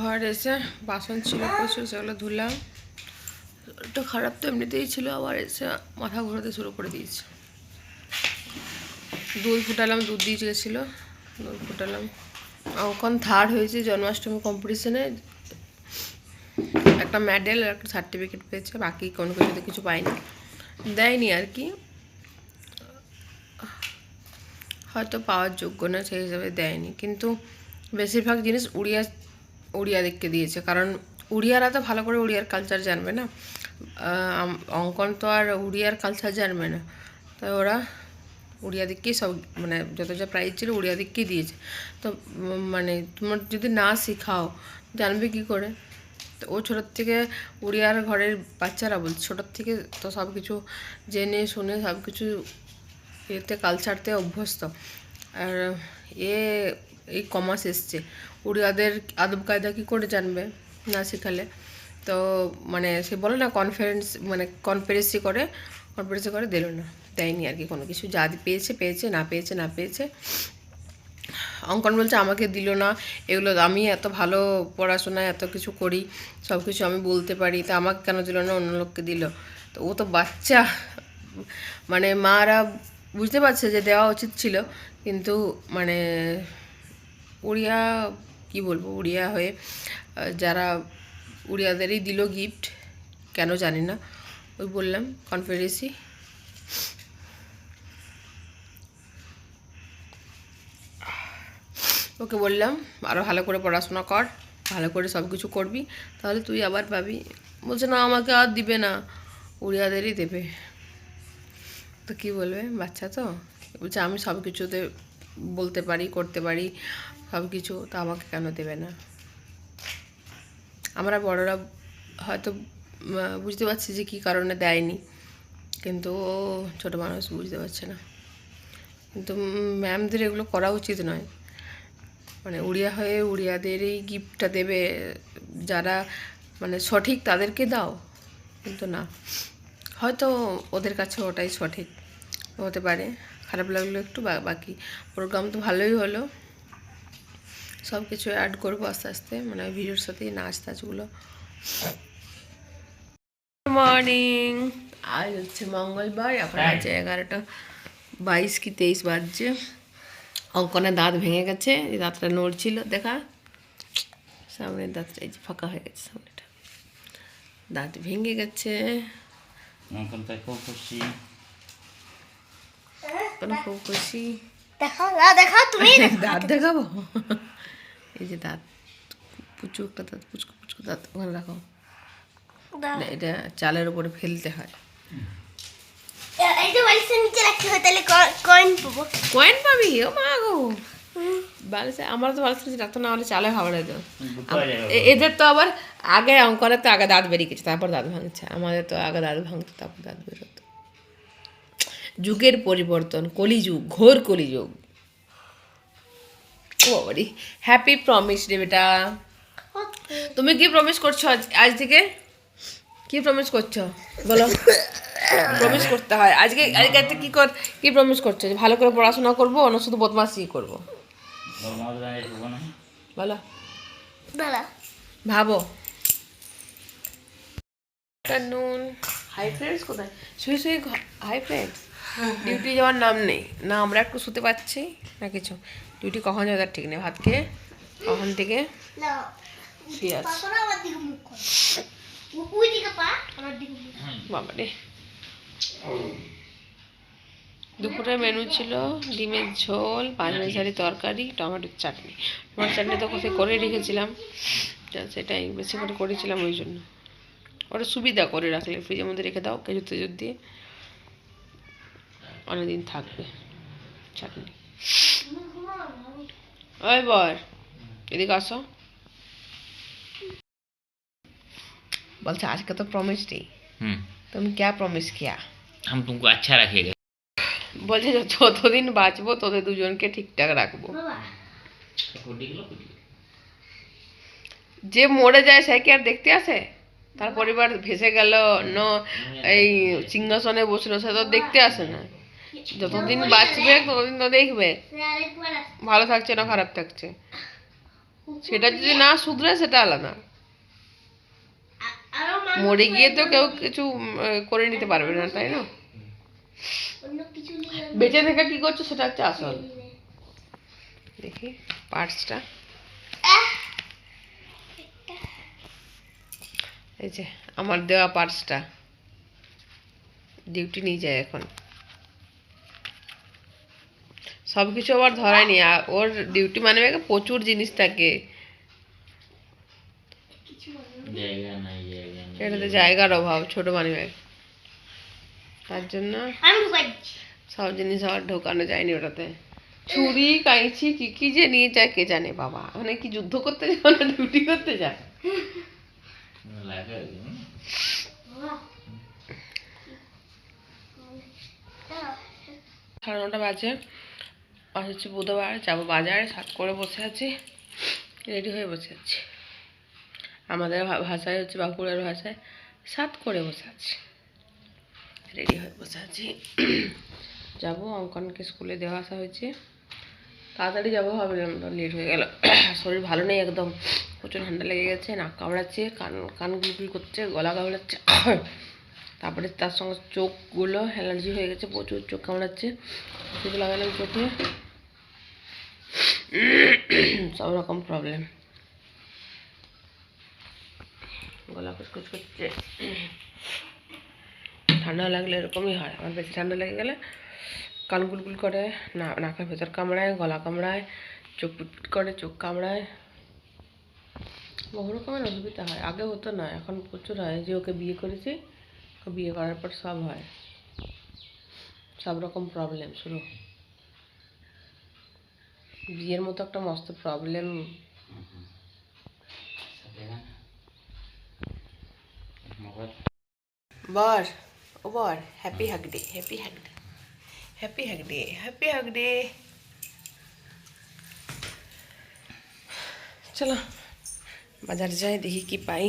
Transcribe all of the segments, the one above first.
ঘর এসে বাসন ছিল প্রচুর, সেগুলো ধুলাম। একটু খারাপ তো এমনিতেই ছিল, আবার এসে মাথা ঘোরাতে শুরু করে দিয়েছে। দুধ ফুটালাম, দুধ দিয়ে গেছিল, দুধ ফুটালাম। অঙ্কন থার্ড হয়েছে জন্মাষ্টমী কম্পিটিশনে একটা মেডেল আর একটা সার্টিফিকেট পেয়েছে, বাকি কোনো কিছুতে কিছু পাইনি। দেয়নি আর কি। হয়তো পাওয়ার যোগ্য না সেই হিসাবে দেয়নি, কিন্তু বেশিরভাগ জিনিস উড়িয়া উড়িয়াদেরকে দিয়েছে। কারণ উড়িয়ারা তো ভালো করে উড়িয়ার কালচার জানবে না। অঙ্কন তো আর উড়িয়ার কালচার জানবে না। তাই ওরা উড়িয়া দিককেই সব মানে যত যা প্রাইজ ছিল উড়িয়া দিককেই দিয়েছে। তো মানে তোমার যদি না শেখাও, জানবে কি করে? তো ও ছোটোর থেকে উড়িয়ার ঘরের বাচ্চারা বলছে ছোটোর থেকে তো সব কিছু জেনে শুনে সব কিছু এতে কালচারতে অভ্যস্ত। আর এ এই কমার্স এসছে। উড়িয়াদের আদব কায়দা কী করে জানবে না শেখালে? তো মানে সে বলে না কনফারেন্স মানে কনফারেন্সি করে কনফারেন্সি করে দিল না। দেয়নি আর কি কোনো কিছু। যা পেয়েছে পেয়েছে, না পেয়েছে না পেয়েছে। অঙ্কন বলছে, আমাকে দিল না। এগুলো আমি এত ভালো পড়াশোনায় এত কিছু করি, সব কিছু আমি বলতে পারি, তা আমাকে কেন দিল না? অন্য লোককে দিল। তো ও তো বাচ্চা। মানে মারা বুঝতে পারছে যে দেওয়া উচিত ছিল, কিন্তু মানে উড়িয়া, কি বলব, উড়িয়া হয়ে যারা উড়িয়াদেরই দিল গিফট কেন জানি না, ওই বললাম কনফারেন্সি ওকে বললাম আরও ভালো করে পড়াশোনা কর, ভালো করে সব কিছু করবি, তাহলে তুই আবার পাবি। বলছে, না, আমাকে আর দিবে না, উড়িয়াদেরই দেবে। তো কী বলবে, বাচ্চা তো? বলছে, আমি সব কিছুতে বলতে পারি, করতে পারি সব কিছু তো আমাকে কেন দেবে না? আমরা বড়রা হয়তো বুঝতে পারছি যে কী কারণে দেয়নি, কিন্তু ও ছোটো মানুষ বুঝতে পারছে না। কিন্তু ম্যামদের এগুলো করা উচিত নয়। মানে উড়িয়া হয়ে উড়িয়াদেরই গিফটটা দেবে, যারা মানে সঠিক তাদেরকে দাও, কিন্তু না। হয়তো ওদের কাছে ওটাই সঠিক, হতে পারে। খারাপ লাগল একটু বাকি প্রোগ্রাম তো ভালোই হলো। সব কিছু অ্যাড করব আস্তে আস্তে মানে ভিডিওর সাথেই নাচ টাচগুলো মর্নিং আজ হচ্ছে মঙ্গলবার এখন আছে এগারোটা বাইশ কি তেইশ বাজছে। অঙ্কনের দাঁত ভেঙে গেছে এই দাঁতটা নড়ছিল দেখা। সামনের দাঁতটা এই যে ফাঁকা হয়ে গেছে সামনেটা। দাঁত ভেঙে গেছে। খুব খুশি কোনো খুব খুশি দাঁত দেখাবো? এই যে দাঁত পুচু একটা দাঁত পুচকু পুচকু দাঁত ওখানে রাখো। এটা চালের উপরে ফেলতে হয়। এই যে বালিশের রাখতে হয় তাহলে কয়েন পাবো। কয়েন পাবি? ও মা গো। বালিশে আমার তো বালিশ রাখতো না হলে চালে এদের তো আবার আগে অঙ্কনের তো আগে দাঁত বেরিয়ে গেছে তারপর দাঁত ভাঙছে। আমাদের তো আগে দাঁত ভাঙতো তারপর দাঁত বেরোতো। যুগের পরিবর্তন কলিযুগ ঘোর কলিযুগ। ও বাবারি হ্যাপি প্রমিস রে বেটা। তুমি কি প্রমিস করছ আজ আজ থেকে? কি প্রমিস করছ? বলো। প্রমিস করতে হয়। আজকে আজকে কি কর কি প্রমিস করছ? যে ভালো করে পড়াশোনা করব না শুধু বদমাশি করব। বলো। ভাবো। নুন হাই ফ্রেন্ডস কোথায়? শুয়ে শুয়ে হাই ফ্রেন্ডস ডিউটি যাওয়ার নাম নেই। না আমরা একটু শুতে পাচ্ছি না কিছু। ডিউটি কখন যাবে তার ঠিক নেই। ভাত খেয়ে কখন থেকে? শুয়ে আছে। দুপুরে মেনু ছিল ডিমের ঝোল পাঁচমিশালি তরকারি টমেটোর চাটনি। টমেটোর চাটনি তো কোথায় করে রেখেছিলাম। সেটাই বেশি করে করেছিলাম ওই জন্য। ওটা সুবিধা করে রাখলে ফ্রিজের মধ্যে রেখে দাও খেজুর তেজুর দিয়ে। অনেকদিন থাকবে চাটনি ওই বর এদিকে আসো বলছে আজকে তো প্রমিস নেই হুম তুমি क्या प्रॉमिस किया हम तुमको अच्छा रखेगा বলছে যে যতদিন বাঁচবো তোদের দুজনকে ঠিকঠাক রাখবো বাবা যে মরে যায় সে কি আর দেখতে আসে তার পরিবার ভেসে গেল ন এই সিংহাসনে বসলো সে তো দেখতে আসে না যতদিন বাঁচবে ততদিন তো দেখবে। ভালো থাকছে না খারাপ থাকছে? সেটা যদি না শুধরে সেটা আলাদা। মরে গিয়ে তো কেউ কিছু করে নিতে পারবে না তাই না? বেঁচে থেকে কি করছ সেটা হচ্ছে আসল। দেখি পার্টসটা! এই যে আমার দেওয়া পার্টসটা ডিউটি নিয়ে যায় এখন। সব কিছু আবার ধরায়নি ওর ডিউটি মানে প্রচুর জিনিস থাকে জায়গা নাই জায়গা নাই। এটাতে জায়গার অভাব ছোট মানি ব্যাগ। তার জন্য সব জিনিস আবার ঢোকানো যায়নি ওটাতে। ছুরি কাঁচি কি কি যে নিয়ে যায় কে জানে বাবা। মানে কি যুদ্ধ করতে যাও না ডিউটি করতে যায়? সাড়ে নটা বাজে। আজ হচ্ছে বুধবার, যাব বাজারে সাত করে বসে আছি, রেডি হয়ে বসে আছি। আমাদের ভাষায় হচ্ছে বাঁকুড়ার ভাষায় সাত করে বসে আছি। রেডি হয়ে বসে আছি। যাব, অঙ্কনকে স্কুলে দেওয়া আসা হয়েছে। তাড়াতাড়ি যাব, ভাবলাম লেট হয়ে গেল। শরীর ভালো নেই একদম। প্রচুর ঠান্ডা লেগে গেছে, নাক কামড়াচ্ছে, কান কান গুলগুল করছে, গলা কামড়াচ্ছে। তারপরে তার সঙ্গে চোখগুলো অ্যালার্জি হয়ে গেছে, প্রচুর চোখ কামড়াচ্ছে। লাগালাম চোখে। সব রকম প্রবলেম গলা কুচকুচ করছে। ঠান্ডা লাগলে এরকমই হয়। আমার বেশি ঠান্ডা লেগে গেলে কান গুলগুল করে, না, নাকের ভেতর কামড়ায়, গলা কামড়ায়, চোখ পিটপিট করে, চোখ কামড়ায়। বহু রকমের অসুবিধা হয়। আগে হতো না, এখন প্রচুর হয়। যে ওকে বিয়ে করেছি বিয়ে করার পর সব হয়। সব রকম প্রবলেম শুরু। বিয়ের মতো একটা মস্ত প্রবলেম বর, ও বর happy hug day happy hug day happy hug day happy hug day চলো, বাজার যাই, দেখি কি পাই।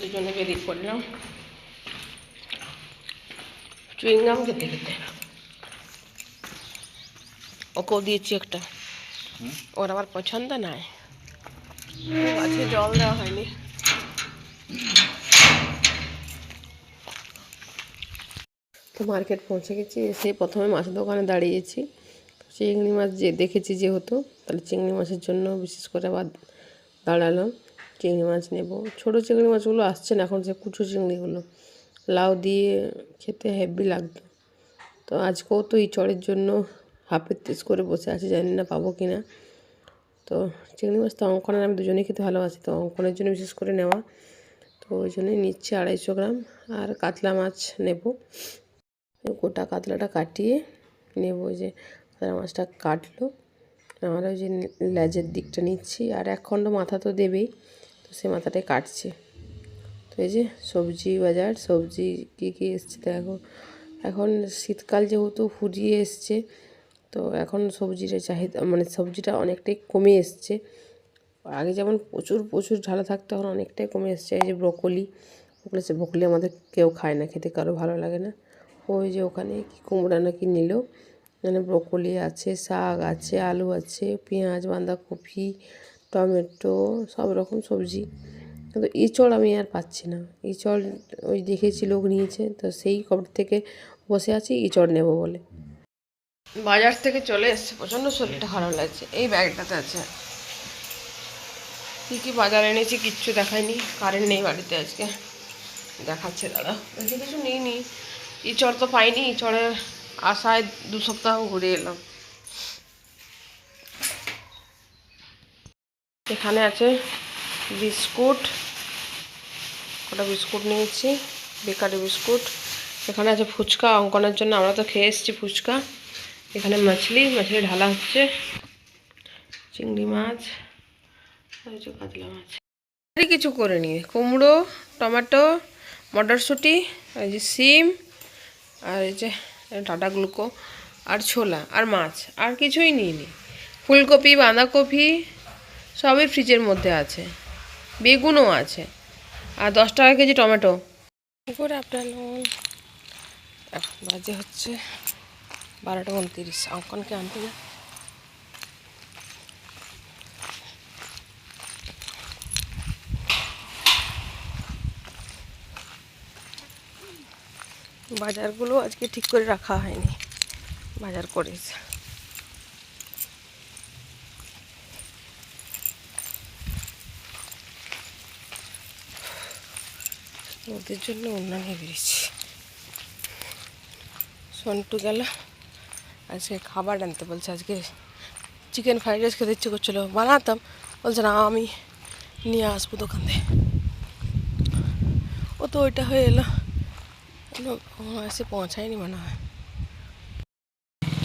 দুজনে বেরিয়ে পড়লাম। চুইংগাম খেতে খেতে। ওকেও দিয়েছি একটা। ওর আমার পছন্দ নাই। জল দেওয়া হয়নি। তো মার্কেট পৌঁছে গেছি এসে প্রথমে মাছের দোকানে দাঁড়িয়েছি। চিংড়ি মাছ যে দেখেছি যেহেতু তাহলে চিংড়ি মাছের জন্য বিশেষ করে আবার দাঁড়ালাম। চিংড়ি মাছ নেব। ছোটো চিংড়ি মাছগুলো আসছে না এখন সে কুচো চিংড়িগুলো। লাউ দিয়ে খেতে হেভি লাগতো। তো আজকেও তো এই চড়ের জন্য হাফের তেজ করে বসে আছি, জানি না পাবো কি না তো চিংড়ি মাছ তো অঙ্কনের, আমি দুজনেই খেতে ভালোবাসি, তো অঙ্কনের জন্য বিশেষ করে নেওয়া। তো ওই জন্যই নিচ্ছি আড়াইশো গ্রাম, আর কাতলা মাছ নেব। গোটা কাতলাটা কাটিয়ে নেব, ওই যে কাতলা মাছটা কাটলো। আমার ওই যে লেজের দিকটা নিচ্ছি, আর এক খণ্ড মাথা তো দেবেই, তো সে মাথাটাই কাটছে। তো এই যে সবজি বাজার, সবজি কী কী এসছে দেখো। এখন শীতকাল যেহেতু ফুরিয়ে এসছে তো এখন সবজির চাহিদা মানে সবজিটা অনেকটাই কমে এসছে। আগে যেমন প্রচুর প্রচুর ঢালা থাকতো, এখন অনেকটাই কমে এসছে। এই যে ব্রকলি ওগুলো সে ব্রকলি আমাদের কেউ খায় না, খেতে কারও ভালো লাগে না। ওই যে ওখানে কি কুমড়া নাকি নিল মানে ব্রকলি আছে, শাক আছে, আলু আছে, পেঁয়াজ, বাঁধাকপি, টমেটো, সব রকম সবজি। কিন্তু ইঁচড় আমি আর পাচ্ছি না। ইঁচড় ওই দেখেছি লোক নিয়েছে, তো সেই কবর থেকে বসে আছি, ইঁচড় নেব বলে। বাজার থেকে চলে এসছে, প্রচণ্ড শরীরটা খারাপ লাগছে। এই ব্যাগটাতে আছে। কী কী বাজার এনেছি কিচ্ছু দেখায়নি কারেন্ট নেই বাড়িতে আজকে। দেখাচ্ছে দাদা। বেশি কিছু নিইনি ইঁচড় তো পাইনি ইঁচড়ের আশায় দু সপ্তাহ ঘুরে এলাম। এখানে আছে বিস্কুট। কটা বিস্কুট নিয়েছি, বেকারি বিস্কুট। এখানে আছে ফুচকা, অঙ্কনের জন্য আমরা তো খেয়ে এসেছি ফুচকা। এখানে মাছলি মাছলি ঢালা হচ্ছে। চিংড়ি মাছ কাতলা মাছ। আরে কিছু করে নিয়ে কুমড়ো টমেটো মটরশুঁটি আর এই যে সিম আর এই যে ডাটা গ্লুকো আর ছোলা আর মাছ আর কিছুই নিইনি। ফুলকপি বাঁধাকপি সবই ফ্রিজের মধ্যে আছে। বেগুনও আছে। আর দশ টাকা কেজি টমেটো। করে আপনার বাজে হচ্ছে। বারোটা উনত্রিশ অঙ্কনকে আনতে না বাজারগুলো আজকে ঠিক করে রাখা হয়নি, বাজার করেছে। ওদের জন্য অন্যান্য বেরিয়েছি। সন্টু গেল। আজকে খাবার আনতে বলছে আজকে চিকেন ফ্রাইড রাইস খেতে ইচ্ছে করছিল বানাতাম বলছে না আমি নিয়ে আসব দোকান থেকে ও তো ওইটা হয়ে এলো এসে পৌঁছায়নি মনে হয়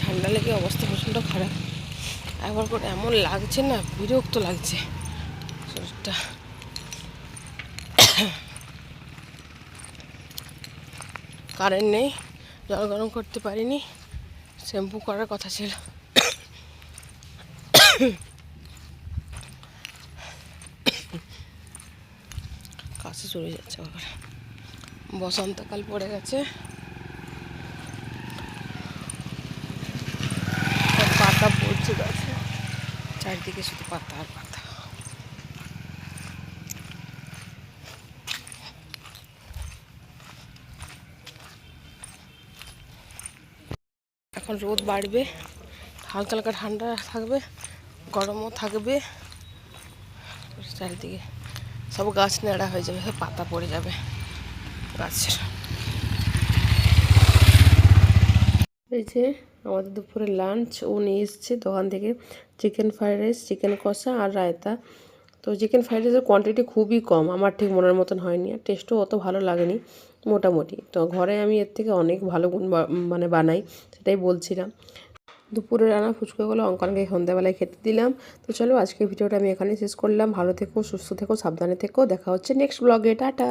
ঠান্ডা লেগে অবস্থা প্রচণ্ড খারাপ একবার করে এমন লাগছে না বিরক্ত লাগছে শরীরটা কারেন্ট নেই জল গরম করতে পারিনি শ্যাম্পু করার কথা ছিল। কাছে চলে যাচ্ছে আবার। বসন্তকাল পড়ে গেছে। পাতা পড়ছে গাছে। চারিদিকে শুধু পাতা আর পাতা। এখন রোদ বাড়বে, হালকা হালকা ঠান্ডা থাকবে, গরমও থাকবে। চারিদিকে সব গাছ নেড়া হয়ে যাবে, সব পাতা পড়ে যাবে গাছের। এই যে আমাদের দুপুরে লাঞ্চ নিয়ে এসছে দোকান থেকে। চিকেন ফ্রাইড রাইস চিকেন কষা আর রায়তা। তো চিকেন ফ্রাইড রাইসের কোয়ান্টিটি খুবই কম, আমার ঠিক মনের মতন হয়নি আর টেস্টও অত ভালো লাগেনি, মোটামুটি। তো ঘরে আমি এর থেকে অনেক ভালো গুণ মানে বানাই, সেটাই বলছিলাম। দুপুরে রান্না ফুচকাগুলো অঙ্কনকে সন্ধ্যাবেলায় খেতে দিলাম। তো চলো আজকের ভিডিওটা আমি এখানেই শেষ করলাম। ভালো থেকো, সুস্থ থেকো, সাবধানে থেকো। দেখা হচ্ছে নেক্সট ব্লগে টাটা!